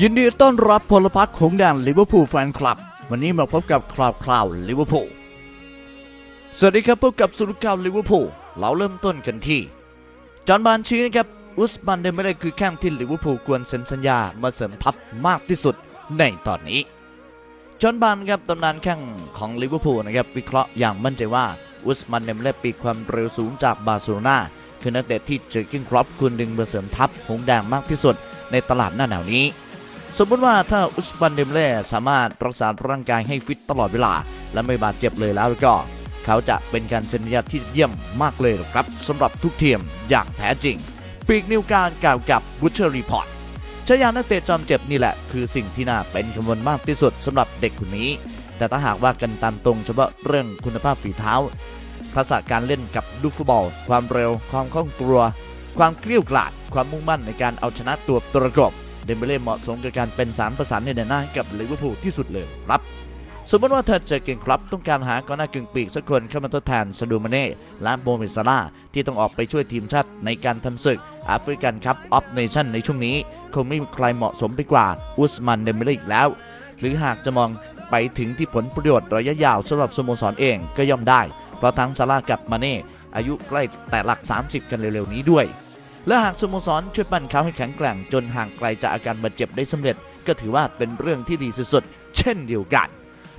ยินดีต้อนรับพลพรรคของแดนลิเวอร์พูลแฟนคลับ วันนี้มาพบกับคราวคราวลิเวอร์พูลสวัสดีครับพบกับสุรุข่าวลิเวอร์พูลเราเริ่มต้นกันที่ จอห์นบานชี้นะครับ อุสมันเดมเบเล่คือแข้งที่ลิเวอร์พูลควรเซ็นสัญญามาเสริมทัพมากที่สุดในตอนนี้ จอห์นบานครับตำนานแข้งของลิเวอร์พูลนะครับวิเคราะห์อย่างมั่นใจว่าอุสมันเดมเบล่ปีความเร็วสูงจากบาร์เซโลนาคือนักเตะที่เจอร์กินครอปควรดึงมาเสริมทัพหงแดงมากที่สุดในตลาดหน้าหนาวนี้ สมมติว่าถ้าอุสมันเดมเล่สามารถรักษาร่างกายให้ฟิตตลอดเวลา และไม่บาดเจ็บเลยแล้วก็ เขาจะเป็นการเซ็นสัญญาที่เยี่ยมมากเลยครับสำหรับทุกทีมอย่างแท้จริง ปีกนิวการกล่าวกับบูเชอร์รีพอร์ตชายานักเตะจอมเจ็บนี่แหละคือสิ่งที่น่าเป็นกังวลมากที่สุดสำหรับเด็กคนนี้ แต่ถ้าหากว่ากันตามตรงเฉพาะเรื่องคุณภาพฝีเท้าทักษะการเล่นกับลูกฟุตบอล ความเร็ว ความคล่องตัว ความเกลี้ยกล่อมความมุ่งมั่นในการเอาชนะตัวประกบ เดมเบเล่เหมาะสมกับการเป็นสามประสานในแดนหน้าให้กับลิเวอร์พูลที่สุดเลยครับสมมติว่าเธอเจอเก่งครับต้องการหากองหน้ากึ่งปีกสักคนเข้ามาทดแทนซาดูมาเน่และโมเมซาลาที่ต้องออกไปช่วยทีมชาติในการทำศึกแอฟริกันคัพออฟเนชั่นในช่วงนี้ คงไม่มีใครเหมาะสมไปกว่าอุสมันเดมเบเล่อีกแล้ว หรือหากจะมองไปถึงที่ผลประโยชน์ระยะยาวสำหรับสโมสรเองก็ย่อมได้ เพราะทั้งซาลากับมาเน่อายุใกล้แต่หลัก 30 กันเร็วๆนี้ด้วย และหากสโมสรช่วยปั้นเขาให้แข็งแกร่งจนห่างไกลจากอาการบาดเจ็บได้สำเร็จ ก็ถือว่าเป็นเรื่องที่ดีสุดๆ เช่นเดียวกัน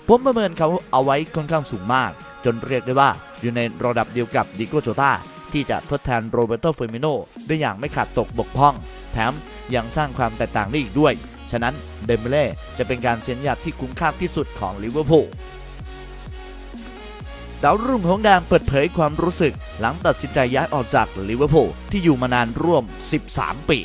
ผมประเมินเขาเอาไว้ค่อนข้างสูงมาก จนเรียกได้ว่าอยู่ในระดับเดียวกับดิโกโจตาที่จะทดแทนโรเบโตเฟอร์มิโนได้อย่างไม่ขาดตกบกพร่อง แถมยังสร้างความแตกต่างได้อีกด้วย ฉะนั้นเดมเบเล่จะเป็นการเซ็นสัญญาที่คุ้มค่าที่สุดของลิเวอร์พูล ดาวรุ่งของแดงเปิดเผยความรู้สึก หลังตัดสินใจย้ายออกจากลิเวอร์พูลที่อยู่มานานร่วม 13 ปี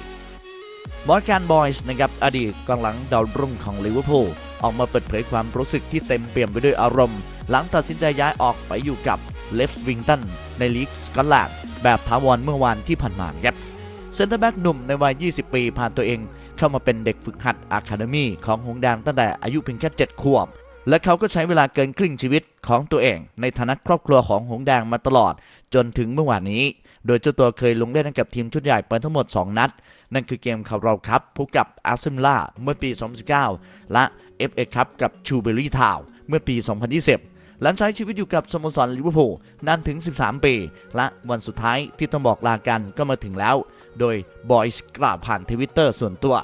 มอร์แกนบอยส์นะครับอดีตกองหลังดาวรุ่งของลิเวอร์พูลออกมาเปิดเผยความรู้สึกที่เต็มเปี่ยมไปด้วยอารมณ์ หลังตัดสินใจย้ายออกไปอยู่กับเลฟวิงตันในลีกสกอตแลนด์แบบถาวรเมื่อวานที่ผ่านมาครับเซนเตอร์แบ็กหนุ่มในวัย 20 ปีผ่านตัวเองเข้ามาเป็นเด็กฝึกหัดอะคาเดมีของหงแดงตั้งแต่อายุเพียงแค่ 7 ขวบ และเขาก็ใช้เวลาเกินครึ่งชีวิตของตัวเอง ในฐานะครอบครัวของหงแดงมาตลอด จนถึงเมื่อวานนี้ โดยเจ้าตัวเคยลงเล่นกับทีมชุดใหญ่ไปทั้งหมด 2 นัด นั่นคือเกมคาร์เราคัพพบกับอาร์เซนอลเมื่อปี 2019 และ FA คัพกับชูเบอรี่ทาวเมื่อปี 2020 หลังใช้ชีวิตอยู่กับสโมสรลิเวอร์พูลนานถึง 13 ปี และวันสุดท้ายที่ต้องบอกลากันก็มาถึงแล้ว โดยบอยส์กล่าวผ่านทวิตเตอร์ส่วนตัว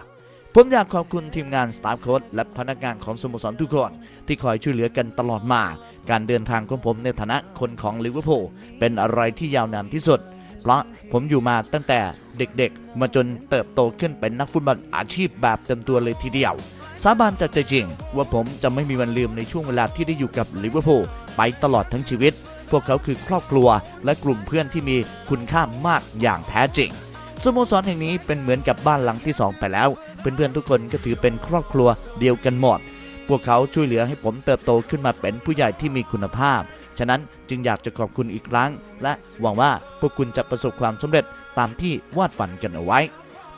ผมอยากขอบคุณทีมงานสตาฟโค้ชและพนักงานของสโมสรทุกคน ที่คอยช่วยเหลือกันตลอดมา การเดินทางของผมในฐานะคนของลิเวอร์พูลเป็นอะไรที่ยาวนานที่สุด เพราะผมอยู่มาตั้งแต่เด็กๆ มาจนเติบโตขึ้นเป็นนักฟุตบอลอาชีพแบบเต็มตัวเลยทีเดียว สาบานจากใจจริง ว่าผมจะไม่มีวันลืมในช่วงเวลาที่ได้อยู่กับลิเวอร์พูลไปตลอดทั้งชีวิต พวกเขาคือครอบครัวและกลุ่มเพื่อนที่มีคุณค่ามากอย่างแท้จริงสโมสรแห่งนี้เป็นเหมือนกับบ้านหลังที่2ไปแล้ว เพื่อนๆทุกคนก็ถือเป็นครอบครัวเดียวกันหมด พวกเขาช่วยเหลือให้ผมเติบโตขึ้นมาเป็นผู้ใหญ่ที่มีคุณภาพ ฉะนั้นจึงอยากจะขอบคุณอีกครั้ง และหวังว่าพวกคุณจะประสบความสำเร็จตามที่วาดฝันกันเอาไว้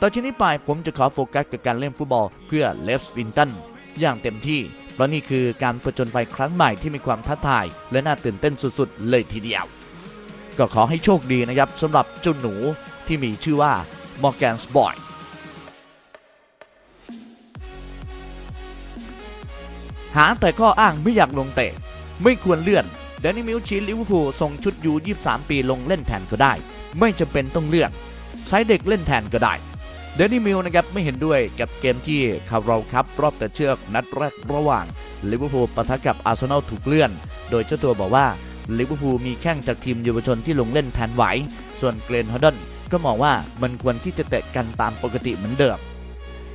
ต่อจากนี้ไปผมจะขอโฟกัสกับการเล่นฟุตบอลเพื่อเลฟวินตันอย่างเต็มที่ เพราะนี่คือการผจญภัยครั้งใหม่ที่มีความท้าทาย และน่าตื่นเต้นสุดๆ เลยทีเดียว ก็ขอให้โชคดีนะครับสำหรับเจ้าหนูที่มีชื่อว่ามอร์แกนสบอย หาแต่ข้ออ้างไม่อยากลงเตะ ไม่ควรเลื่อนแดนนี่มิลชีลิเวอร์พูลส่งชุดยู23 ปีลงเล่นแทนก็ได้ ไม่จำเป็นต้องเลื่อน ใช้เด็กเล่นแทนก็ได้เดนนี่มิลนะครับไม่เห็นด้วยกับเกมที่คาร์เราครับรอบแต่เชือกนัดแรกระหว่างลิเวอร์พูลปะทะกับอาร์เซนอลถูกเลื่อน โดยเจ้าตัวบอกว่าลิเวอร์พูลมีแข้งจากทีมเยาวชนที่ลงเล่นแทนไหว ส่วนเกรนฮอดดอนก็มองว่ามันควรที่จะเตะกันตามปกติเหมือนเดิม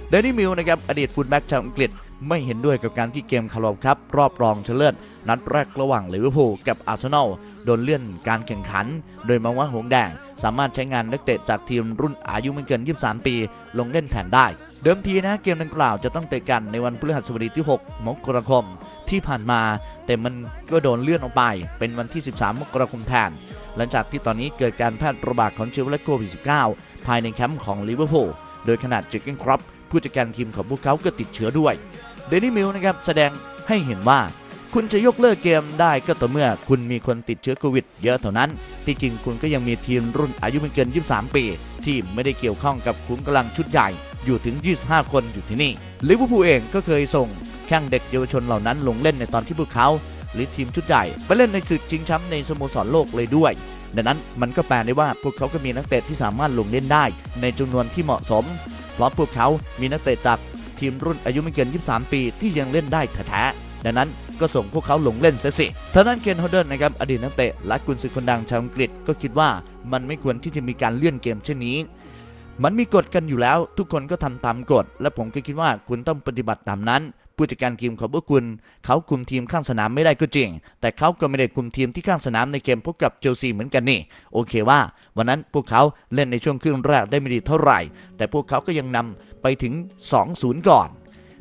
เดนนี่มิลนะครับอดีตฟุตแบ็กชาวอังกฤษ ไม่เห็นด้วยกับการที่เกมคาร์ลครับ รอบรองชนะเลิศนัดแรกระหว่างลิเวอร์พูลกับอาร์เซนอลโดนเลื่อนการแข่งขัน โดยมองว่าหงแดง สามารถใช้งานนักเตะจากทีมรุ่นอายุไม่เกิน 23 ปี ลงเล่นแทนได้ เดิมทีนะเกมดังกล่าวจะต้องเตะกันในวันพฤหัสบดีที่ 6 มกราคม ที่ผ่านมา แต่มันก็โดนเลื่อนออกไป เป็นวันที่ 13 มกราคมแทน หลังจากที่ตอนนี้เกิดการแพร่ระบาดของเชื้อไวรัสโควิด -19 ภายในแคมป์ของลิเวอร์พูล โดยขนาดจิกเกนครอปผู้จัดการทีมของพวกเขาก็ติดเชื้อด้วย เดนี่มิลนะครับแสดงให้เห็นว่า คุณจะยกเลิกเกมได้ก็ต่อเมื่อคุณมีคนติดเชื้อโควิดเยอะเท่านั้น ที่จริงคุณก็ยังมีทีมรุ่นอายุไม่เกิน 23 ปี ที่ไม่ได้เกี่ยวข้องกับขุมกำลังชุดใหญ่อยู่ถึง 25 คนอยู่ที่นี่ลิเวอร์พูลเองก็เคยส่งแข้งเด็กเยาวชนเหล่านั้นลงเล่นในตอนที่พวกเขา หรือทีมชุดใหญ่ไปเล่นในศึกชิงแชมป์ในสโมสรโลกเลยด้วย ดังนั้นมันก็แปลได้ว่าพวกเขาก็มีนักเตะที่สามารถลงเล่นได้ ในจำนวนที่เหมาะสมเพราะพวกเขามีนักเตะจาก ทีมรุ่นอายุไม่เกิน 23 ปีที่ยังเล่นได้แท้ๆดังนั้นก็ส่งพวกเขาลงเล่นเสียสิทางด้านเคนฮอดเดนนะครับอดีตนักเตะและกุนซือคนดังชาวอังกฤษก็คิดว่ามันไม่ควรที่จะมีการเลื่อนเกมเช่นนี้ มันมีกฎกันอยู่แล้ว ทุกคนก็ทำตามกฎ และผมก็คิดว่าคุณต้องปฏิบัติตามนั้น ผู้จัดการทีมของพวกคุณ เขาคุมทีมข้างสนามไม่ได้ก็จริง แต่เขาก็ไม่ได้คุมทีมที่ข้างสนามในเกมพบกับเชลซีเหมือนกันนี่ โอเคว่า วันนั้นพวกเขาเล่นในช่วงครึ่งแรกได้ไม่ดีเท่าไหร่ แต่พวกเขาก็ยังนำไปถึง 2-0 ก่อน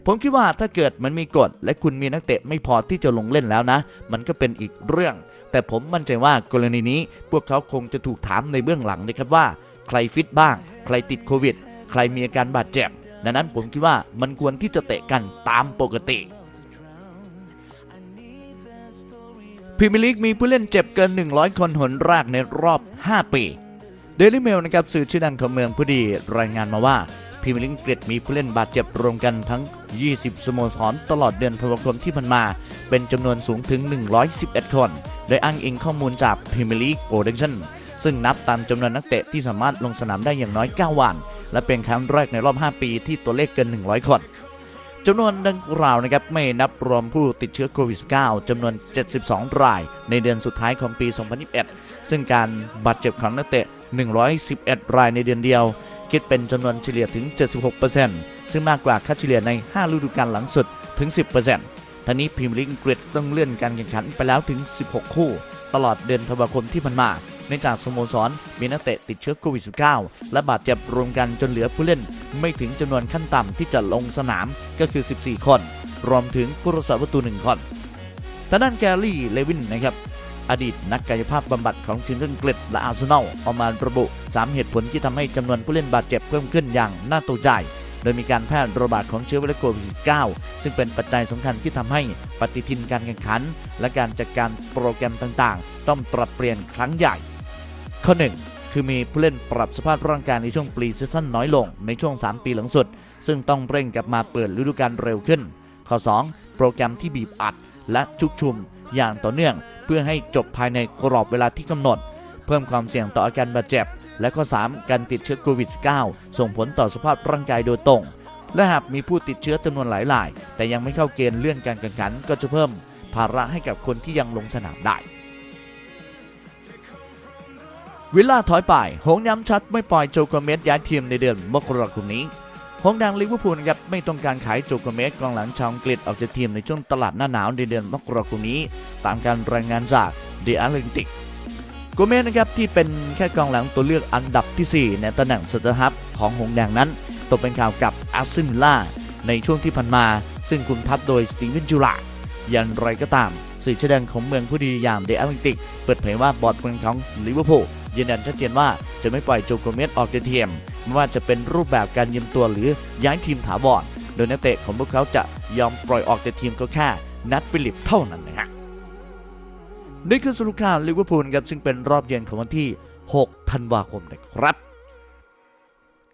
ผมคิดว่าถ้าเกิดมันมีกฎและคุณมีนักเตะไม่พอที่จะลงเล่นแล้วนะ มันก็เป็นอีกเรื่อง แต่ผมมั่นใจว่ากรณีนี้พวกเขาคงจะถูกถามในเบื้องหลังนะครับว่า ใครฟิตบ้าง ใครติดโควิด ใครมีอาการบาดเจ็บ ดังนั้นผมคิดว่ามันควรที่จะเตะกันตามปกติพรีเมียร์ลีกมีผู้เล่นเจ็บเกิน 100 คนหนแรกในรอบ 5 ปี เดลิเมลนะครับสื่อชื่อดังของเมืองผู้ดีรายงานมาว่าพรีเมียร์ลีกอังกฤษมีผู้เล่นบาดเจ็บรวมกันทั้ง 20 สโมสรตลอดเดือนธันวาคมที่ผ่านมา เป็นจำนวนสูงถึง 111 คน โดยอ้างอิงข้อมูลจากพรีเมียร์ลีกโปรดักชั่นซึ่งนับตามจำนวนนักเตะที่สามารถลงสนามได้อย่างน้อย 9 วัน และเป็นครั้งแรกในรอบ 5 ปีที่ตัวเลขเกิน 100 คนจำนวนดังกล่าวนะครับไม่นับรวมผู้ติดเชื้อโควิด -19 จำนวน 72 ราย ในเดือนสุดท้ายของปี 2021 ซึ่งการบาดเจ็บของนักเตะ 111 รายในเดือนเดียว คิดเป็นจำนวนเฉลี่ยถึง 76%ซึ่งมากกว่าค่าเฉลี่ยใน 5 ฤดูกาลหลังสุดถึง 10%ทั้งนี้พรีเมียร์ลีกอังกฤษต้องเลื่อนการแข่งขันไปแล้วถึง 16 คู่ ตลอดเดือนธันวาคมที่ผ่านมา เนื่องจากสโมสรมีนักเตะติดเชื้อโควิด -19 และบาดเจ็บรวมกันจนเหลือผู้เล่นไม่ถึงจำนวนขั้นต่ำที่จะลงสนามก็คือ 14 คน รวมถึงผู้รักษาประตู 1 คนทางด้านแกรี่เลวินนะครับอดีตนักกายภาพบำบัดของทีมอังกฤษและอาร์เซนอลออกมาระบุ 3 เหตุผลที่ทำให้จำนวนผู้เล่นบาดเจ็บเพิ่มขึ้นอย่างน่าตกใจโดยมีการแพร่ระบาดของเชื้อไวรัสโควิด -19 ซึ่งเป็นปัจจัยสำคัญที่ทำให้ปฏิทินการแข่งขัน และการจัดการโปรแกรมต่างๆ ต้องปรับเปลี่ยนครั้งใหญ่ ข้อ 1 คือมีผู้เล่นปรับสภาพร่างกายในช่วงปรีซีซั่นน้อยลงในช่วง 3 ปีหลังสุด ซึ่งต้องเร่งกลับมาเปิดฤดูกาลเร็วขึ้น ข้อ 2 โปรแกรมที่บีบอัดและชุกชุมอย่างต่อเนื่องเพื่อให้จบภายในกรอบเวลาที่กำหนด เพิ่มความเสี่ยงต่ออาการบาดเจ็บ และข้อ 3 การติดเชื้อโควิด -19 ส่งผลต่อสภาพร่างกายโดยตรง และหากมีผู้ติดเชื้อจำนวนหลายราย แต่ยังไม่เข้าเกณฑ์เลื่อนการแข่งขันก็จะเพิ่ม ภาระให้กับคนที่ยังลงสนามได้ วิลล่าถอยไป หงย้ำชัดไม่ปล่อยโจโกเมสย้ายทีมในเดือนมกราคมนี้หงดังลิเวอร์พูลครับไม่ต้องการขายโจโกเมสกองหลังชาวอังกฤษออกจากทีมในช่วงตลาดหน้าหนาวในเดือนมกราคมนี้ ตามการรายงานจาก The Atlantic โกเมสนะครับที่เป็นแค่กองหลังตัวเลือกอันดับทีสี่ 4 ในตำแหน่งสเตอร์ฮับของหงแดงนั้นตกเป็นข่าวกับอาร์เซนอลในช่วงที่ผ่านมา ซึ่งคุมทัพโดยสตีเวนจูลาอย่างไรก็ตามสื่อชื่อดังของเมืองผู้ดีอย่างเดอะแอตแลนติก เปิดเผยว่าบอร์ดของของลิเวอร์พูล ยืนยันชัดเจนว่าจะไม่ปล่อยโจโกเมสออกจากทีมไม่ว่าจะเป็นรูปแบบการยืมตัวหรือย้ายทีมถาวรโดยนักเตะของพวกเขาจะยอมปล่อยออกจากทีมก็แค่นัดฟิลิปเท่านั้นนะฮะนี่คือสรุปข่าวลิเวอร์พูลครับซึ่งเป็นรอบเย็นของวันที่ 6 ธันวาคมนะครับ